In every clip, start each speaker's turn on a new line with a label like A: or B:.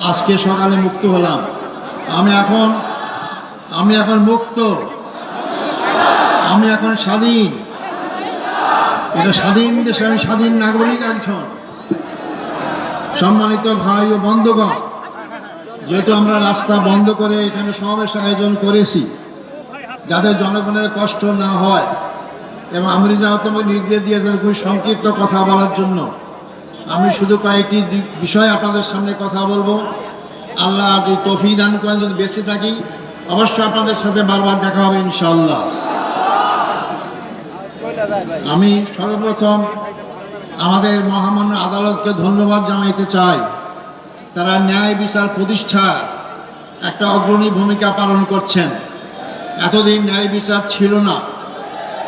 A: আজকে সকালে মুক্ত হলাম। আমি এখন আমি এখন মুক্ত। আমি এখন স্বাধীন। এটা স্বাধীন দেশে আমি স্বাধীন নাগরিক একজন। সম্মানিত ভাই ও বন্ধুগণ, যেহেতু আমরা রাস্তা বন্ধ করে এখানে সমাবেশ আয়োজন করেছি, যাতে জনগণের কষ্ট না হয়, এবং আমি যেহেতু আমাকে নির্দেশ দিয়েছেন খুবই সংক্ষিপ্ত কথা বলার জন্য। আমি শুধু কয়েকটি বিষয় আপনাদের সামনে কথা বলব। আল্লাহ যদি তফি দান করেন, যদি বেঁচে থাকি, অবশ্যই আপনাদের সাথে বারবার দেখা হবে ইনশাল্লাহ আমি সর্বপ্রথম আমাদের মহামান্য আদালতকে ধন্যবাদ জানাইতে চাই। তারা ন্যায় বিচার প্রতিষ্ঠার একটা অগ্রণী ভূমিকা পালন করছেন। এতদিন ন্যায় বিচার ছিল না।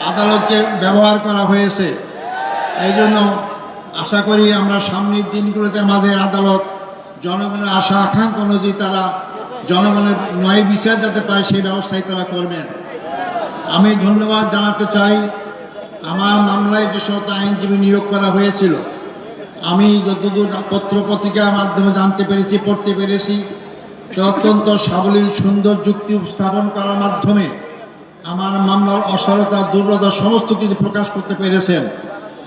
A: আদালতকে ব্যবহার করা হয়েছে। এই জন্য আশা করি আমরা সামনের দিনগুলোতে আমাদের আদালত জনগণের আশা, আকাঙ্ক্ষা অনুযায়ী তারা জনগণের ন্যায় বিচার যাতে পায় সেই ব্যবস্থাই তারা করবেন। আমি ধন্যবাদ জানাতে চাই। আমার মামলায় যে সমস্ত আইনজীবী নিয়োগ করা হয়েছিল, আমি যতদূর পত্র পত্রিকার মাধ্যমে জানতে পেরেছি, পড়তে পেরেছি অত্যন্ত সাবলীল, সুন্দর যুক্তি উপস্থাপন করার মাধ্যমে আমার মামলার অসারতা, দুর্বলতা, সমস্ত কিছু প্রকাশ করতে পেরেছেন।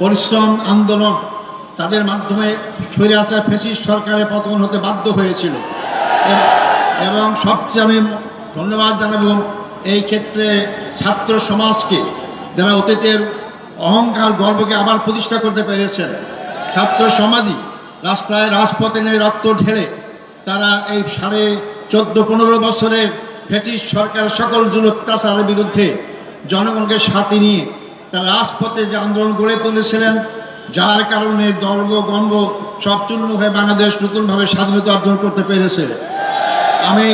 A: পরিশ্রম, আন্দোলন তাদের মাধ্যমে সরে আসা ফেসিস সরকারের পতন হতে বাধ্য হয়েছিল। এবং সবচেয়ে আমি ধন্যবাদ জানাব এই ক্ষেত্রে ছাত্র সমাজকে যারা অতীতের অহংকার, গর্বকে আবার প্রতিষ্ঠা করতে পেরেছেন। ছাত্র সমাজই রাস্তায় রাজপথে নেমে রক্ত ঢেলে তারা এই সাড়ে চোদ্দ, পনেরো বছরের ফেসিস সরকার সকল জুল অত্যাচারের বিরুদ্ধে জনগণকে সাথে নিয়ে তারা রাজপথে যে আন্দোলন গড়ে তুলেছিলেন, যার কারণে দর্ব গর্ব সব চূর্ণ হয়ে বাংলাদেশ নতুনভাবে স্বাধীনতা অর্জন করতে পেরেছে। আমি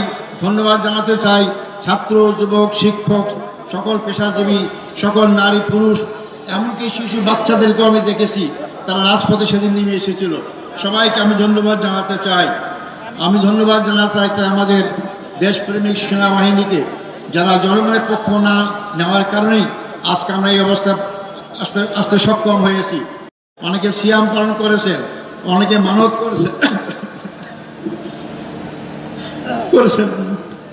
A: ধন্যবাদ জানাতে চাই ছাত্র, যুবক, শিক্ষক, সকল পেশাজীবী, সকল নারী, পুরুষ, এমনকি শিশু বাচ্চাদেরকেও আমি দেখেছি, তারা রাজপথে সেদিন নেমে এসেছিল। সবাইকে আমি ধন্যবাদ জানাতে চাই। আমি ধন্যবাদ জানাতে চাই তাই আমাদের দেশপ্রেমিক সেনাবাহিনীকে, যারা জনগণের পক্ষ না নেওয়ার কারণেই আজকে আমরা এই অবস্থা আসতে আসতে সক্ষম হয়েছি। অনেকে সিয়াম পালন করেছেন অনেকে মানত করেছেন করেছেন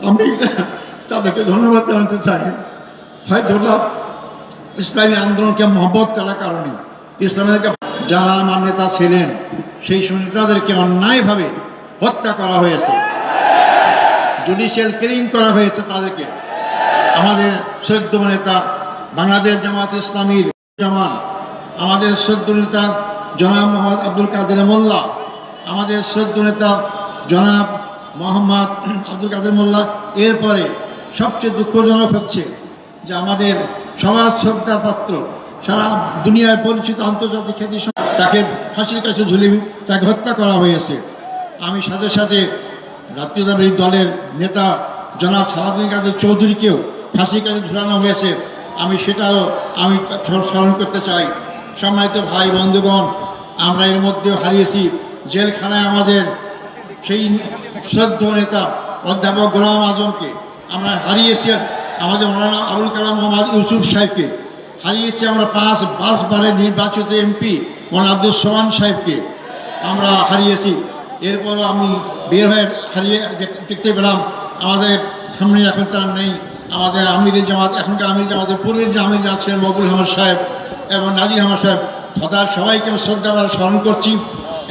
A: আমি তাদেরকে ধন্যবাদ জানাতে চাই। হয়তো ওটা ইসলামী আন্দোলনকে মহব্বত করার কারণে ইসলামীদেরকে, যারা আমার নেতা ছিলেন, সেই সব নেতাদেরকে অন্যায়ভাবে হত্যা করা হয়েছে। জুডিশিয়াল কিলিং করা হয়েছে তাদেরকে। আমাদের শ্রদ্ধ নেতা বাংলাদেশ জামাত ইসলামীর জামান, আমাদের শ্রদ্ধ নেতা জনাব মোহাম্মদ আব্দুল কাদের মোল্লা, আমাদের শ্রদ্ধ নেতা জনাব মোহাম্মদ আব্দুল কাদের মোল্লা, এরপরে সবচেয়ে দুঃখজনক হচ্ছে যে আমাদের সমাজ শ্রদ্ধার পাত্র, সারা দুনিয়ায় পরিচিত আন্তর্জাতিক খ্যাতি তাকে ফাঁসির কাছে ঝুলি তাকে হত্যা করা হয়েছে। আমি সাথে সাথে জাতীয়তাবাদী দলের নেতা জনাব সালাদিন কাদের চৌধুরীকেও ফাঁসির কাছে ঝুলানো হয়েছে। আমি সেটাও আমি স্মরণ করতে চাই। সম্মানিত ভাই, বন্ধুগণ, আমরা এর মধ্যেও হারিয়েছি। জেলখানায় আমাদের সেই শ্রদ্ধ নেতা অধ্যাপক গোলাম আজমকে আমরা হারিয়েছি আমাদের মৌলানা আবুল কালাম মোহাম্মদ ইউসুফ সাহেবকে। হারিয়েছি আমরা পাঁচ পাঁচবারের নির্বাচিত এমপি মৌলানা আব্দুল সোহান সাহেবকে আমরা হারিয়েছি। এরপরও আমি বের হয়ে হারিয়ে দেখতে পেলাম, আমাদের সামনে এখন তারা নেই। আমাদের আমিরের জামাত, এখনকার আমির জামাতের পূর্বের যে আমির আছেন মকুল আহমদ সাহেব এবং নাজির আহমদ সাহেব সদা সবাইকে আমি স্মরণ করছি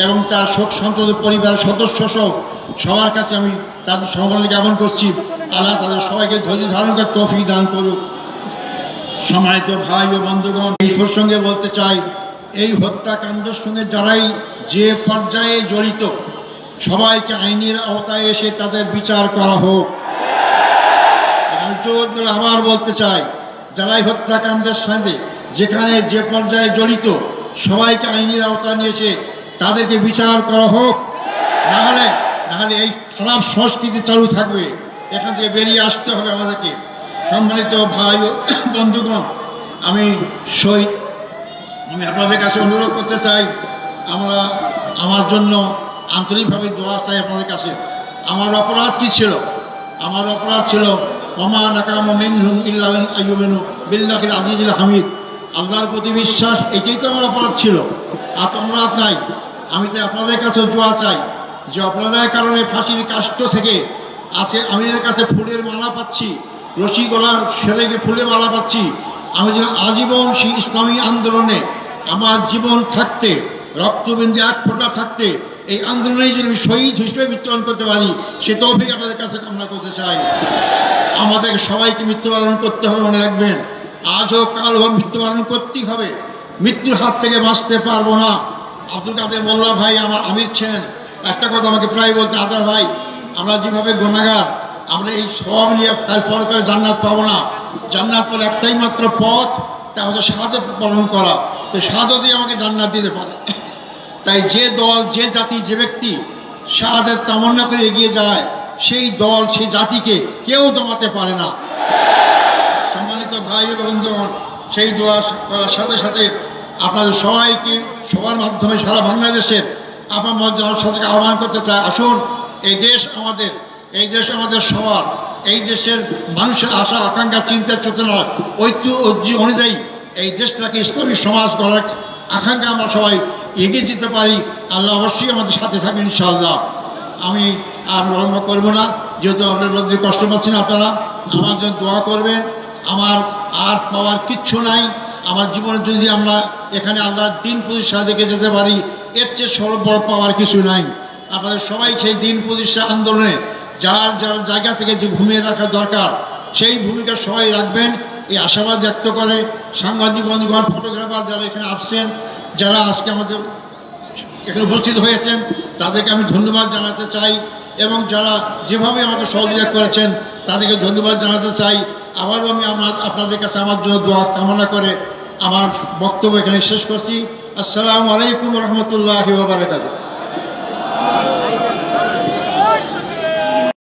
A: এবং তার শোক সন্তত পরিবারের সদস্য সহ সবার কাছে আমি তাদের সমবর্ণ জ্ঞাপন করছি। আল্লাহ তাদের সবাইকে ধৈর্য ধারণ করে তফি দান করুক। সম্মানিত ভাই ও বন্ধুগণ, এই প্রসঙ্গে বলতে চাই, এই হত্যাকাণ্ডের সঙ্গে যারাই যে পর্যায়ে জড়িত, সবাইকে আইনের আওতায় এসে তাদের বিচার করা হোক। আমি আবার বলতে চাই, যারাই হত্যাকাণ্ডের সাথে যেখানে যে পর্যায়ে জড়িত, সবাইকে আইনের আওতা নিয়েছে তাদেরকে বিচার করা হোক। নাহলে নাহলে এই খারাপ সংস্কৃতি চালু থাকবে। এখান থেকে বেরিয়ে আসতে হবে আমাদেরকে। সম্মানিত ভাই বন্ধুগণ, আমি শহীদ। আমি আপনাদের কাছে অনুরোধ করতে চাই, আমরা আমার জন্য আন্তরিকভাবে দোয়া চাই আপনাদের কাছে। আমার অপরাধ কি ছিল? আমার অপরাধ ছিল মিনহুম হামিদ। আল্লাহর প্রতি বিশ্বাস এটাই তো আমার অপরাধ ছিল। আর তো অপরাধ নাই। আমি তো আপনাদের কাছে জোয়া চাই যে অপরাধের কারণে ফাঁসির কাষ্ট থেকে আছে আমি এর কাছে ফুলের মালা পাচ্ছি, রশি গলার ছেলেকে ফুলের মালা পাচ্ছি। আমি যেন আজীবন সেই ইসলামী আন্দোলনে আমার জীবন থাকতে, রক্তবিন্দু এক ফোঁটা থাকতে এই আন্দোলনে যদি আমি শহীদ হিসেবে মৃত্যুবরণ করতে পারি, সে তৌফিক আমাদের কাছে কামনা করতে চাই। আমাদের সবাইকে মৃত্যুবরণ করতে হবে মনে রাখবেন। আজ হোক, কাল হোক, মৃত্যুবরণ করতেই হবে। মৃত্যুর হাত থেকে বাঁচতে পারব না। আব্দুল কাদের মোল্লা ভাই আমার আমির ছিলেন। একটা কথা আমাকে প্রায় বলতে আদার ভাই, আমরা যেভাবে গোনাগার আমরা এই সব নিয়ে কাল পর করে জান্নাত পাবো না। জান্নাত পর একটাই মাত্র পথ, তা হচ্ছে সাদত পালন করা। তো সাদতই আমাকে জান্নাত দিতে পারে। তাই যে দল, যে জাতি, যে ব্যক্তি শাহাদের তামান্না করে এগিয়ে যায়, সেই দল, সেই জাতিকে কেউ দমাতে পারে না। সম্মানিত ভাই বন্ধুগণ, সেই দোয়া করার সাথে সাথে আপনাদের সবাইকে সবার মাধ্যমে সারা বাংলাদেশের আপনার সাথে আহ্বান করতে চাই আসুন, এই দেশ আমাদের, এই দেশ আমাদের সবার, এই দেশের মানুষের আশা, আকাঙ্ক্ষা, চিন্তা চেতনার ঐতিহ্য অনুযায়ী এই দেশটাকে ইসলামী সমাজ গড়ার আকাঙ্ক্ষা আমরা সবাই এগিয়ে যেতে পারি, আল্লাহ অবশ্যই আমাদের সাথে থাকবেন ইনশাআল্লাহ। আমি আর বিলম্ব করব না, যেহেতু আপনার রোদ্রে কষ্ট পাচ্ছেন আপনারা, আমার জন্য দোয়া করবেন। আমার আর পাওয়ার কিচ্ছু নাই। আমার জীবনে যদি আমরা এখানে আল্লাহ দিন প্রতিষ্ঠা দেখে যেতে পারি, এর চেয়ে সর্ব বড় পাওয়ার কিছু নাই। আপনাদের সবাই সেই দিন প্রতিষ্ঠা আন্দোলনে, যার যার জায়গা থেকে যে ঘুমিয়ে রাখা দরকার, সেই ভূমিকা সবাই রাখবেন। এই আশাবাদ ব্যক্ত করে সাংবাদিক বন্ধুগণ, ফটোগ্রাফার যারা এখানে আসছেন যারা আজকে আমাদের এখানে উপস্থিত হয়েছেন, তাদেরকে আমি ধন্যবাদ জানাতে চাই এবং যারা যেভাবে আমাকে সহযোগিতা করেছেন, তাদেরকে ধন্যবাদ জানাতে চাই। আবারও আমি আমার আপনাদের কাছে আমার জন্য দোয়া কামনা করে আমার বক্তব্য এখানে শেষ করছি। আসসালামু আলাইকুম রহমতুল্লাহ বারাকাতুহ।